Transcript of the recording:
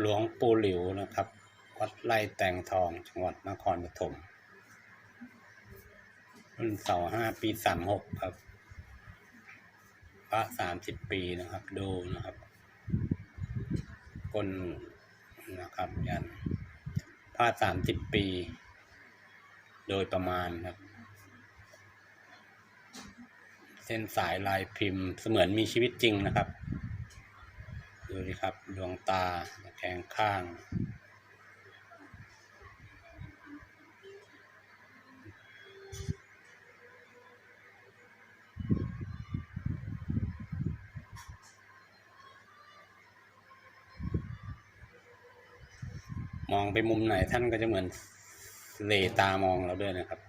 หลวงปู่หลิวนะครับ วัดไร่แตงทองจังหวัดนครปฐมรุ่นเสาห้าปีสามหกครับ พระสามสิบปีนะครับ ดูนะครับก้นนะครับยันพระสามสิบปี โดยประมาณครับ เส้นสายลายพิมพ์เสมือนมีชีวิตจริงนะครับ ดูดิครับดวงตาแขงข้าง มองไปมุมไหนท่านก็จะเหมือนเหลตามองเราด้วยนะครับ